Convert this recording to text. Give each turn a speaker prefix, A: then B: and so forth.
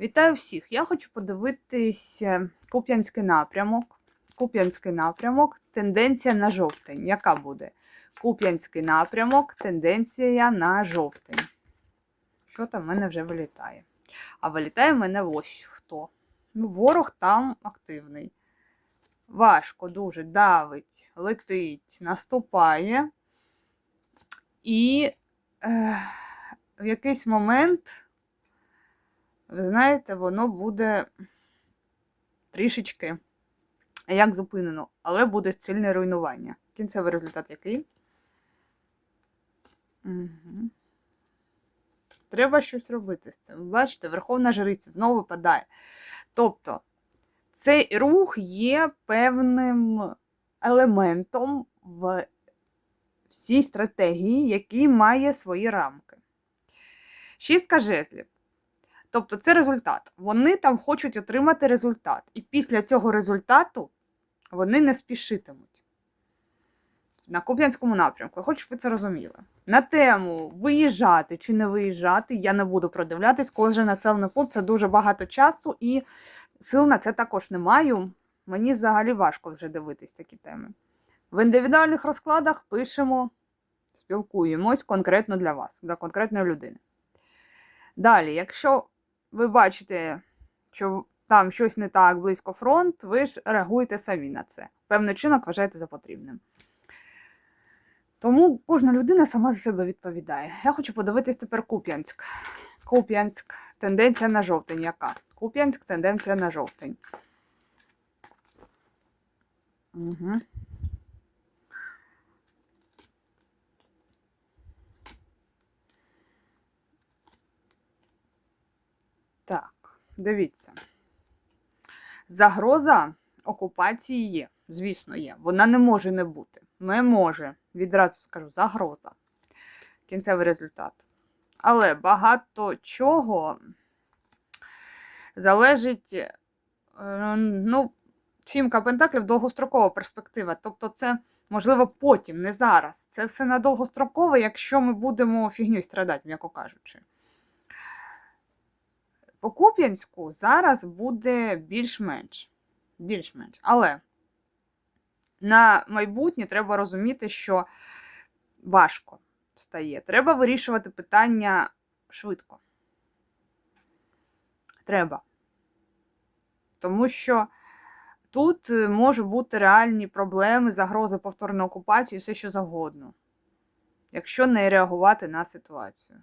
A: Вітаю всіх! Я хочу подивитись Куп'янський напрямок. Куп'янський напрямок, тенденція на жовтень. Яка буде? Куп'янський напрямок, тенденція на жовтень. Що там в мене вже вилітає? А вилітає в мене ось хто. Ну, ворог там активний. Важко, дуже давить, летить, наступає. І е, в якийсь момент ви знаєте, воно буде трішечки як зупинено, але буде сильне руйнування. Кінцевий результат який? Угу. Треба щось робити з цим. Бачите, Верховна Жриця знову випадає. Тобто, цей рух є певним елементом в всій стратегії, який має свої рамки. Шістка жезлів. Тобто це результат. Вони там хочуть отримати результат. І після цього результату вони не спішитимуть. На Куп'янському напрямку. Я хочу, щоб ви це розуміли. На тему виїжджати чи не виїжджати, я не буду продивлятись. Кожен населений пункт це дуже багато часу, і сил на це також не маю. Мені взагалі важко вже дивитись такі теми. В індивідуальних розкладах пишемо, спілкуємось конкретно для вас, для конкретної людини. Далі, якщо ви бачите, що там щось не так близько фронт, ви ж реагуєте самі на це. Певний чинок вважаєте за потрібним. Тому кожна людина сама за себе відповідає. Я хочу подивитись тепер Куп'янськ. Куп'янськ. Тенденція на жовтень. Яка? Куп'янськ, тенденція на жовтень. Угу. Так, дивіться. Загроза окупації є. Звісно, є. Вона не може не бути. Не може. Відразу скажу, загроза. Кінцевий результат. Але багато чого залежить, е, ну, сімка пентаклів довгострокова перспектива. Тобто, це можливо потім, не зараз. Це все на довгострокове, якщо ми будемо фігню страдати, м'яко кажучи. По Куп'янську зараз буде більш-менш. Більш-менш. Але на майбутнє треба розуміти, що важко стає. Треба вирішувати питання швидко. Треба. Тому що тут е, можуть бути реальні проблеми, загрози повторної окупації, все що завгодно, якщо не реагувати на ситуацію.